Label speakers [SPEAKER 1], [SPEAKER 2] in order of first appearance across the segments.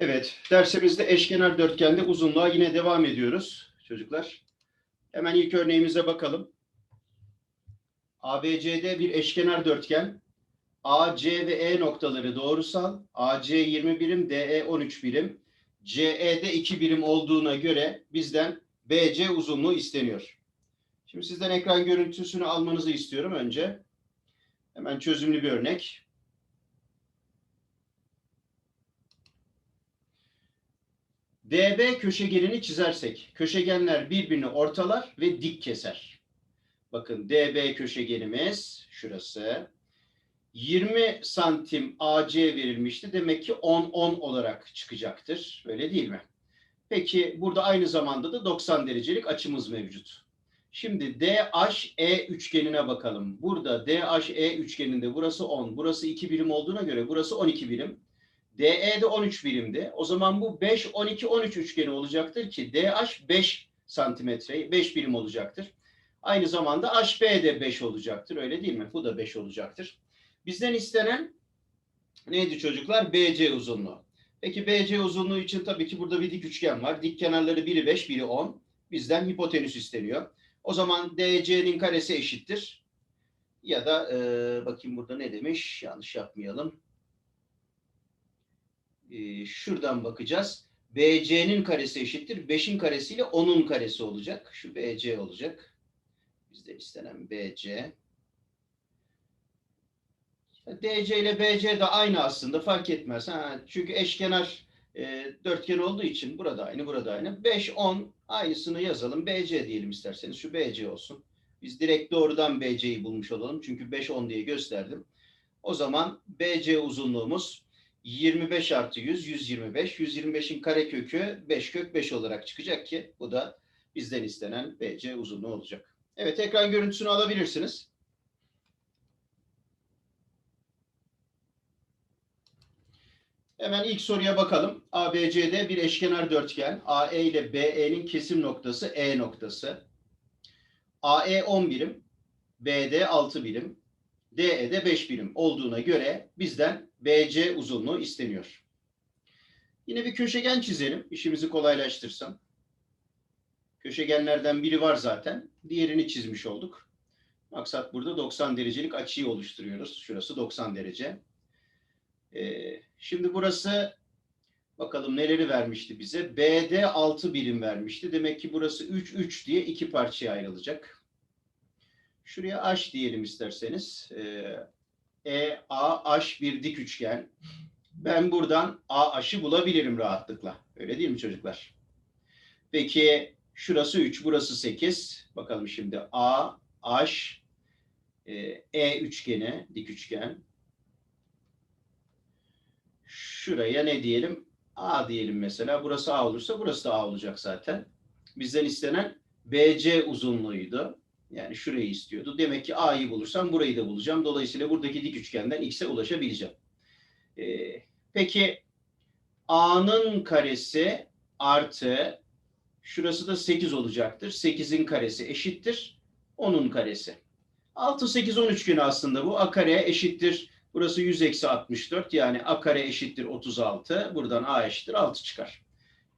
[SPEAKER 1] Evet, dersimizde eşkenar dörtgende uzunluğa yine devam ediyoruz çocuklar. Hemen ilk örneğimize bakalım. ABCD bir eşkenar dörtgen. AC ve E noktaları doğrusal. AC 20 birim, DE 13 birim. CE'de 2 birim olduğuna göre bizden BC uzunluğu isteniyor. Şimdi sizden ekran görüntüsünü almanızı istiyorum önce. Hemen çözümlü bir örnek. DB köşegenini çizersek köşegenler birbirini ortalar ve dik keser. Bakın DB köşegenimiz şurası. 20 santim AC verilmişti. Demek ki 10-10 olarak çıkacaktır. Öyle değil mi? Peki burada aynı zamanda da 90 derecelik açımız mevcut. Şimdi DHE üçgenine bakalım. Burada DHE üçgeninde burası 10, burası 2 birim olduğuna göre burası 12 birim. DE de 13 birimdi. O zaman bu 5, 12, 13 üçgeni olacaktır ki DH 5 santimetre, 5 birim olacaktır. Aynı zamanda HB de 5 olacaktır. Öyle değil mi? Bu da 5 olacaktır. Bizden istenen neydi çocuklar? BC uzunluğu. Peki BC uzunluğu için tabii ki burada bir dik üçgen var. Dik kenarları biri 5, biri 10. Bizden hipotenüs isteniyor. O zaman DC'nin karesi eşittir. Ya da e, bakayım burada ne demiş? Yanlış yapmayalım. E, şuradan bakacağız. BC'nin karesi eşittir. 5'in karesiyle 10'un karesi olacak. Şu BC olacak. Bizden istenen BC. DC ile BC de aynı aslında fark etmez. Ha, çünkü eşkenar e, dörtgen olduğu için burada aynı, burada aynı. 5, 10 aynısını yazalım. BC diyelim isterseniz. Şu BC olsun. Biz direkt doğrudan BC'yi bulmuş olalım. Çünkü 5, 10 diye gösterdim. O zaman BC uzunluğumuz 25 artı 100, 125. 125'in karekökü 5 kök 5 olarak çıkacak ki bu da bizden istenen BC uzunluğu olacak. Evet ekran görüntüsünü alabilirsiniz. Hemen ilk soruya bakalım. ABCD bir eşkenar dörtgen. AE ile BE'nin kesim noktası E noktası. AE 10 birim, BD 6 birim, DE de 5 birim olduğuna göre bizden BC uzunluğu isteniyor. Yine bir köşegen çizelim. işimizi kolaylaştırsın. Köşegenlerden biri var zaten. Diğerini çizmiş olduk. Maksat burada 90 derecelik açıyı oluşturuyoruz. Şurası 90 derece. Ee, şimdi burası bakalım neleri vermişti bize? BD 6 birim vermişti. Demek ki burası 3 3 diye iki parçaya ayrılacak. Şuraya H diyelim isterseniz. Ee, E, bir dik üçgen. Ben buradan A, bulabilirim rahatlıkla. Öyle değil mi çocuklar? Peki şurası 3, burası 8. Bakalım şimdi A, e, E üçgeni, dik üçgen. Şuraya ne diyelim? A diyelim mesela. Burası A olursa burası da A olacak zaten. Bizden istenen BC uzunluğuydu. Yani şurayı istiyordu. Demek ki A'yı bulursam burayı da bulacağım. Dolayısıyla buradaki dik üçgenden X'e ulaşabileceğim. Ee, peki A'nın karesi artı şurası da 8 olacaktır. 8'in karesi eşittir. 10'un karesi. 6, 8, 10 üçgeni aslında bu. A kare eşittir. Burası 100 eksi 64. Yani A kare eşittir 36. Buradan A eşittir 6 çıkar.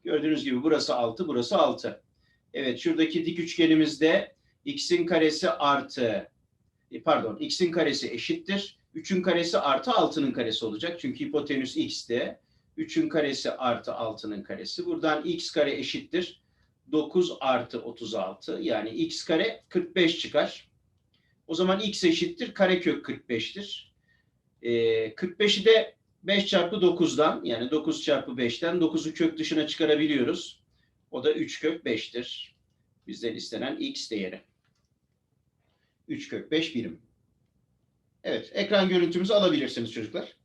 [SPEAKER 1] Gördüğünüz gibi burası 6, burası 6. Evet şuradaki dik üçgenimizde x'in karesi artı e, pardon x'in karesi eşittir. 3'ün karesi artı 6'nın karesi olacak. Çünkü hipotenüs x'te. 3'ün karesi artı 6'nın karesi. Buradan x kare eşittir. 9 artı 36. Yani x kare 45 çıkar. O zaman x eşittir. Karekök 45'tir. Ee, 45'i de 5 çarpı 9'dan yani 9 çarpı 5'ten 9'u kök dışına çıkarabiliyoruz. O da 3 kök 5'tir. Bizden istenen x değeri. 3 kök 5 birim. Evet, ekran görüntümüzü alabilirsiniz çocuklar.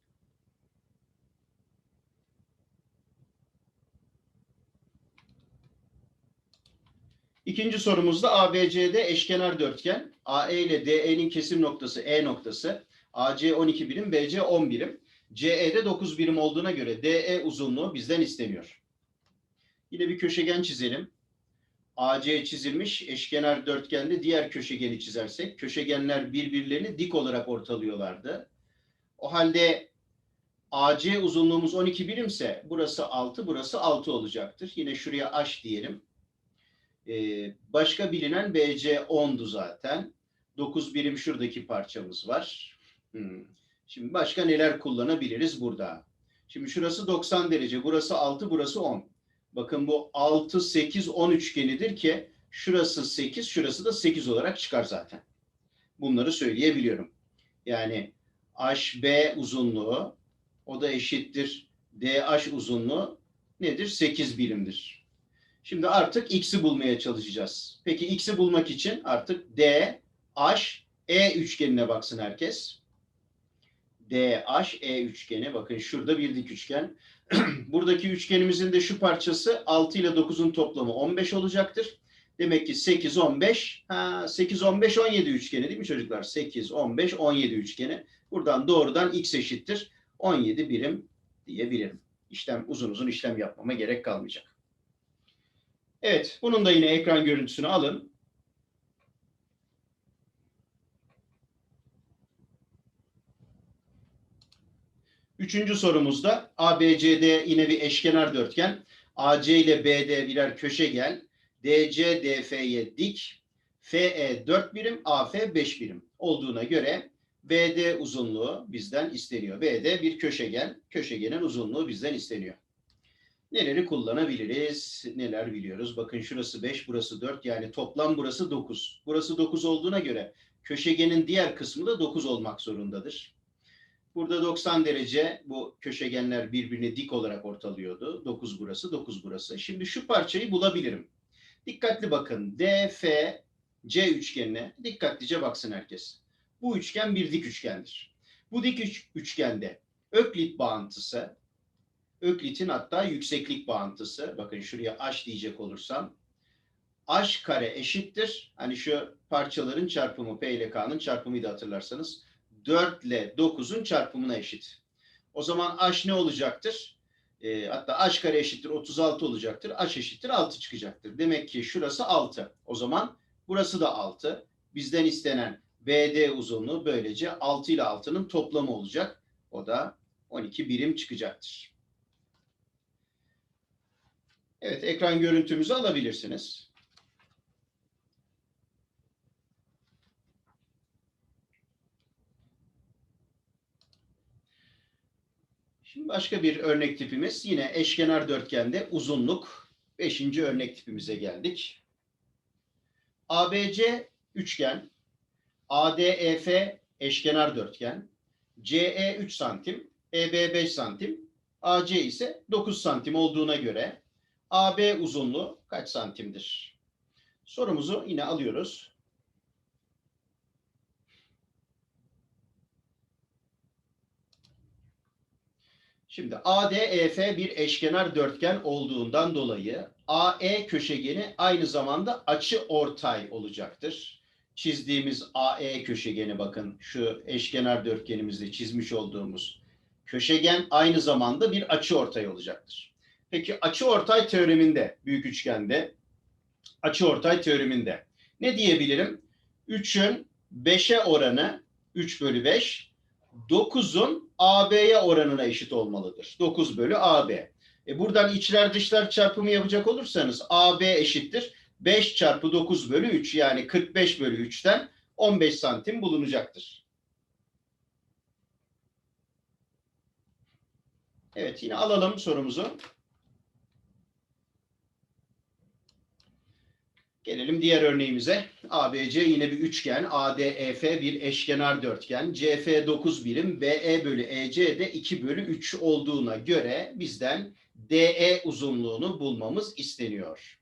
[SPEAKER 1] İkinci sorumuzda ABCD eşkenar dörtgen. AE ile DE'nin kesim noktası E noktası. AC 12 birim, BC 10 birim. CE'de 9 birim olduğuna göre DE uzunluğu bizden isteniyor. Yine bir köşegen çizelim. AC çizilmiş eşkenar dörtgende diğer köşegeni çizersek köşegenler birbirlerini dik olarak ortalıyorlardı. O halde AC uzunluğumuz 12 birimse burası 6, burası 6 olacaktır. Yine şuraya H diyelim. Ee, başka bilinen BC 10'du zaten. 9 birim şuradaki parçamız var. Hmm. Şimdi başka neler kullanabiliriz burada? Şimdi şurası 90 derece, burası 6, burası 10. Bakın bu 6, 8, 10 üçgenidir ki şurası 8, şurası da 8 olarak çıkar zaten. Bunları söyleyebiliyorum. Yani HB uzunluğu o da eşittir DH uzunluğu nedir? 8 birimdir. Şimdi artık x'i bulmaya çalışacağız. Peki x'i bulmak için artık D, E üçgenine baksın herkes. D, H, E üçgeni. Bakın şurada bir dik üçgen. Buradaki üçgenimizin de şu parçası 6 ile 9'un toplamı 15 olacaktır. Demek ki 8, 15, ha, 8, 15, 17 üçgeni değil mi çocuklar? 8, 15, 17 üçgeni. Buradan doğrudan x eşittir. 17 birim diyebilirim. İşlem uzun uzun işlem yapmama gerek kalmayacak. Evet, bunun da yine ekran görüntüsünü alın. Üçüncü sorumuzda ABCD yine bir eşkenar dörtgen. AC ile BD birer köşegen. DC DF'ye dik. FE 4 birim, AF 5 birim olduğuna göre BD uzunluğu bizden isteniyor. BD bir köşegen. Köşegenin uzunluğu bizden isteniyor. Neleri kullanabiliriz? Neler biliyoruz? Bakın şurası 5, burası 4. Yani toplam burası 9. Burası 9 olduğuna göre köşegenin diğer kısmı da 9 olmak zorundadır. Burada 90 derece bu köşegenler birbirine dik olarak ortalıyordu. 9 burası, 9 burası. Şimdi şu parçayı bulabilirim. Dikkatli bakın. DF C üçgenine dikkatlice baksın herkes. Bu üçgen bir dik üçgendir. Bu dik üç, üçgende Öklit bağıntısı, Öklit'in hatta yükseklik bağıntısı, bakın şuraya h diyecek olursam, h kare eşittir. Hani şu parçaların çarpımı, P ile K'nın çarpımıydı hatırlarsanız. 4 ile 9'un çarpımına eşit. O zaman h ne olacaktır? E, hatta h kare eşittir 36 olacaktır. h eşittir 6 çıkacaktır. Demek ki şurası 6. O zaman burası da 6. Bizden istenen BD uzunluğu böylece 6 ile 6'nın toplamı olacak. O da 12 birim çıkacaktır. Evet, ekran görüntümüzü alabilirsiniz. Şimdi başka bir örnek tipimiz yine eşkenar dörtgende uzunluk. Beşinci örnek tipimize geldik. ABC üçgen, ADEF eşkenar dörtgen, CE 3 santim, EB 5 santim, AC ise 9 santim olduğuna göre AB uzunluğu kaç santimdir? Sorumuzu yine alıyoruz. Şimdi ADEF bir eşkenar dörtgen olduğundan dolayı AE köşegeni aynı zamanda açı ortay olacaktır. Çizdiğimiz AE köşegeni bakın şu eşkenar dörtgenimizde çizmiş olduğumuz köşegen aynı zamanda bir açı ortay olacaktır. Peki açı ortay teoreminde büyük üçgende açı ortay teoreminde ne diyebilirim? 3'ün 5'e oranı 3 bölü 5 9'un AB'ye oranına eşit olmalıdır. 9 bölü AB. E buradan içler dışlar çarpımı yapacak olursanız AB eşittir. 5 çarpı 9 bölü 3 yani 45 bölü 3'ten 15 santim bulunacaktır. Evet yine alalım sorumuzu. Gelelim diğer örneğimize. ABC yine bir üçgen. ADEF bir eşkenar dörtgen. CF 9 birim. BE bölü EC de 2 bölü 3 olduğuna göre bizden DE uzunluğunu bulmamız isteniyor.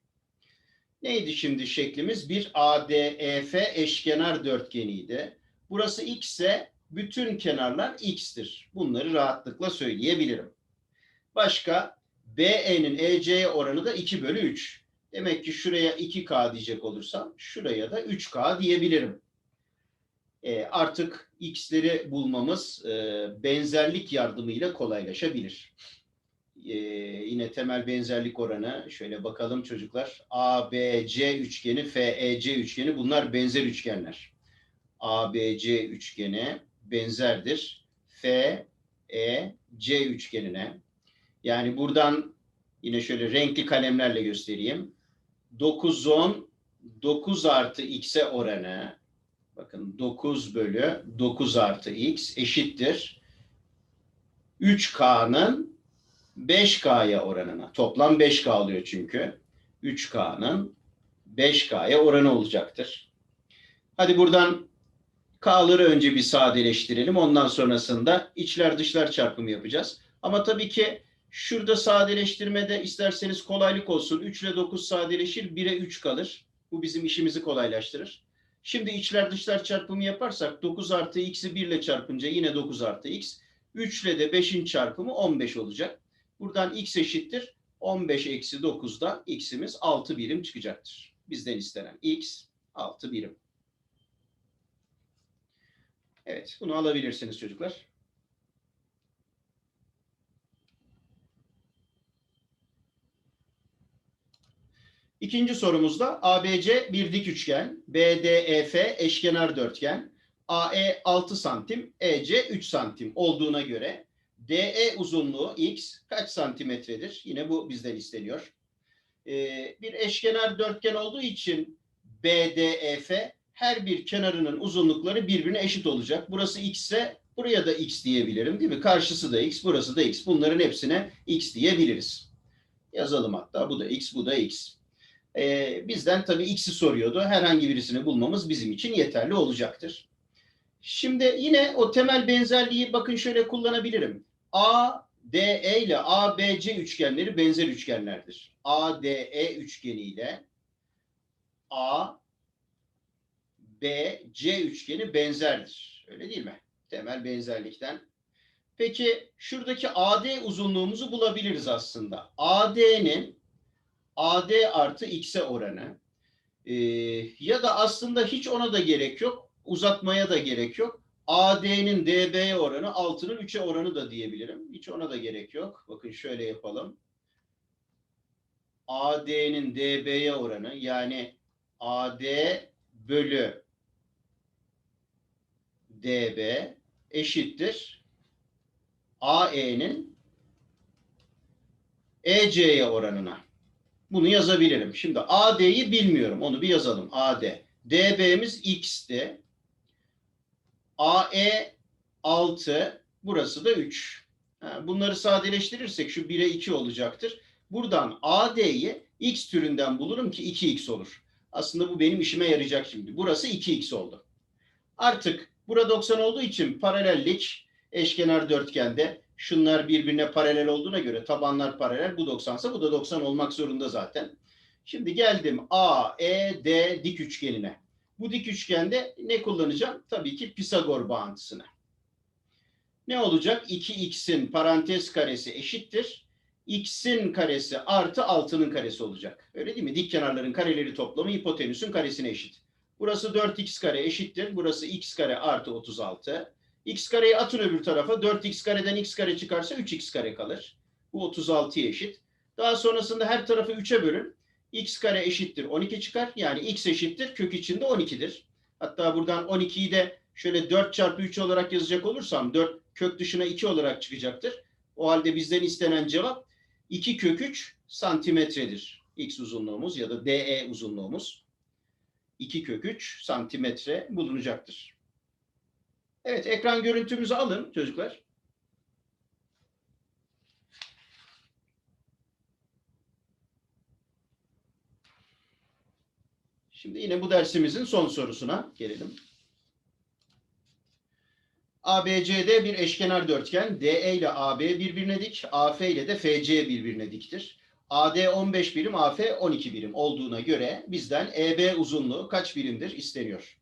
[SPEAKER 1] Neydi şimdi şeklimiz? Bir ADEF eşkenar dörtgeniydi. Burası x ise bütün kenarlar x'tir. Bunları rahatlıkla söyleyebilirim. Başka BE'nin EC'ye oranı da 2 bölü 3. Demek ki şuraya 2K diyecek olursam şuraya da 3K diyebilirim. E, artık x'leri bulmamız e, benzerlik yardımıyla kolaylaşabilir. E, yine temel benzerlik oranı şöyle bakalım çocuklar. ABC üçgeni, FEC üçgeni bunlar benzer üçgenler. ABC üçgeni benzerdir. FEC üçgenine. Yani buradan yine şöyle renkli kalemlerle göstereyim. 9, 10, 9 artı x'e oranı bakın 9 bölü 9 artı x eşittir 3K'nın 5K'ya oranına. Toplam 5K oluyor çünkü. 3K'nın 5K'ya oranı olacaktır. Hadi buradan K'ları önce bir sadeleştirelim. Ondan sonrasında içler dışlar çarpımı yapacağız. Ama tabii ki şurada sadeleştirmede isterseniz kolaylık olsun. 3 ile 9 sadeleşir, 1'e 3 kalır. Bu bizim işimizi kolaylaştırır. Şimdi içler dışlar çarpımı yaparsak 9 artı x'i 1 ile çarpınca yine 9 artı x. 3 ile de 5'in çarpımı 15 olacak. Buradan x eşittir. 15 eksi 9'da x'imiz 6 birim çıkacaktır. Bizden istenen x 6 birim. Evet, bunu alabilirsiniz çocuklar. İkinci sorumuzda ABC bir dik üçgen, BDEF eşkenar dörtgen, AE 6 santim, EC 3 santim olduğuna göre DE uzunluğu x kaç santimetredir? Yine bu bizden isteniyor. Ee, bir eşkenar dörtgen olduğu için BDEF her bir kenarının uzunlukları birbirine eşit olacak. Burası x ise buraya da x diyebilirim değil mi? Karşısı da x, burası da x. Bunların hepsine x diyebiliriz. Yazalım hatta. Bu da x, bu da x. Ee, bizden tabii x'i soruyordu. Herhangi birisini bulmamız bizim için yeterli olacaktır. Şimdi yine o temel benzerliği bakın şöyle kullanabilirim. A, DE ile ABC üçgenleri benzer üçgenlerdir. ADE üçgeni ile A, B, C üçgeni benzerdir. Öyle değil mi? Temel benzerlikten. Peki şuradaki AD uzunluğumuzu bulabiliriz aslında. AD'nin AD artı X'e oranı ee, ya da aslında hiç ona da gerek yok. Uzatmaya da gerek yok. AD'nin DB'ye oranı 6'nın 3'e oranı da diyebilirim. Hiç ona da gerek yok. Bakın şöyle yapalım. AD'nin DB'ye oranı yani AD bölü DB eşittir AE'nin EC'ye oranına. Bunu yazabilirim. Şimdi AD'yi bilmiyorum. Onu bir yazalım. AD. DB'miz X'ti. AE 6. Burası da 3. Bunları sadeleştirirsek şu 1'e 2 olacaktır. Buradan AD'yi X türünden bulurum ki 2X olur. Aslında bu benim işime yarayacak şimdi. Burası 2X oldu. Artık burada 90 olduğu için paralellik eşkenar dörtgende şunlar birbirine paralel olduğuna göre tabanlar paralel. Bu 90 ise bu da 90 olmak zorunda zaten. Şimdi geldim A, E, D dik üçgenine. Bu dik üçgende ne kullanacağım? Tabii ki Pisagor bağıntısını. Ne olacak? 2x'in parantez karesi eşittir. x'in karesi artı 6'nın karesi olacak. Öyle değil mi? Dik kenarların kareleri toplamı hipotenüsün karesine eşit. Burası 4x kare eşittir. Burası x kare artı 36. x kareyi atın öbür tarafa. 4x kareden x kare çıkarsa 3x kare kalır. Bu 36'ya eşit. Daha sonrasında her tarafı 3'e bölün. x kare eşittir 12 çıkar. Yani x eşittir kök içinde 12'dir. Hatta buradan 12'yi de şöyle 4 çarpı 3 olarak yazacak olursam 4 kök dışına 2 olarak çıkacaktır. O halde bizden istenen cevap 2 kök 3 santimetredir. X uzunluğumuz ya da DE uzunluğumuz. 2 kök 3 santimetre bulunacaktır. Evet ekran görüntümüzü alın çocuklar. Şimdi yine bu dersimizin son sorusuna gelelim. ABCD bir eşkenar dörtgen. DE ile AB birbirine dik. AF ile de FC birbirine diktir. AD 15 birim, AF 12 birim olduğuna göre bizden EB uzunluğu kaç birimdir isteniyor.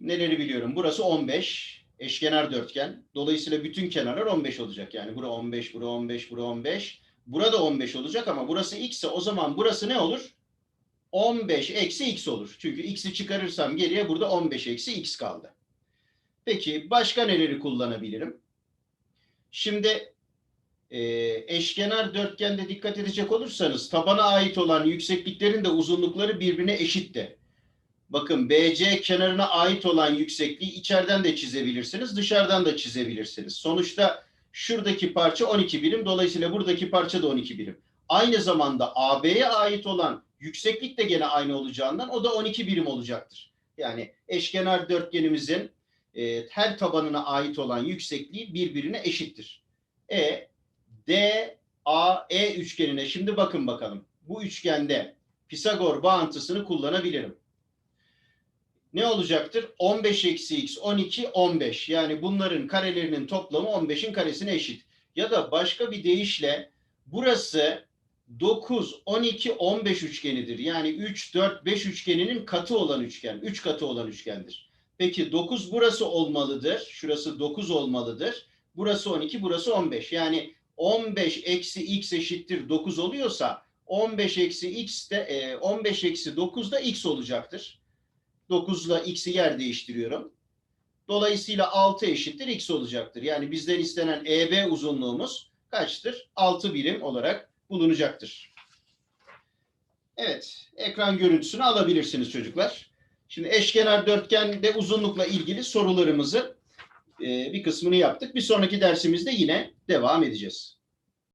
[SPEAKER 1] Neleri biliyorum? Burası 15. Eşkenar dörtgen. Dolayısıyla bütün kenarlar 15 olacak. Yani bura 15, bura 15, bura 15. Burada 15 olacak ama burası x ise o zaman burası ne olur? 15 eksi x olur. Çünkü x'i çıkarırsam geriye burada 15 eksi x kaldı. Peki başka neleri kullanabilirim? Şimdi e, eşkenar dörtgende dikkat edecek olursanız tabana ait olan yüksekliklerin de uzunlukları birbirine eşitti. Bakın BC kenarına ait olan yüksekliği içeriden de çizebilirsiniz, dışarıdan da çizebilirsiniz. Sonuçta şuradaki parça 12 birim, dolayısıyla buradaki parça da 12 birim. Aynı zamanda AB'ye ait olan yükseklik de gene aynı olacağından o da 12 birim olacaktır. Yani eşkenar dörtgenimizin e, her tabanına ait olan yüksekliği birbirine eşittir. E, D, A, E üçgenine şimdi bakın bakalım. Bu üçgende Pisagor bağıntısını kullanabilirim. Ne olacaktır? 15 eksi x 12 15. Yani bunların karelerinin toplamı 15'in karesine eşit. Ya da başka bir deyişle burası 9, 12, 15 üçgenidir. Yani 3, 4, 5 üçgeninin katı olan üçgen. 3 katı olan üçgendir. Peki 9 burası olmalıdır. Şurası 9 olmalıdır. Burası 12, burası 15. Yani 15 eksi x eşittir 9 oluyorsa 15 eksi x de e, 15 eksi 9 da x olacaktır. 9 ile x'i yer değiştiriyorum. Dolayısıyla 6 eşittir x olacaktır. Yani bizden istenen EB uzunluğumuz kaçtır? 6 birim olarak bulunacaktır. Evet, ekran görüntüsünü alabilirsiniz çocuklar. Şimdi eşkenar dörtgende uzunlukla ilgili sorularımızı e, bir kısmını yaptık. Bir sonraki dersimizde yine devam edeceğiz.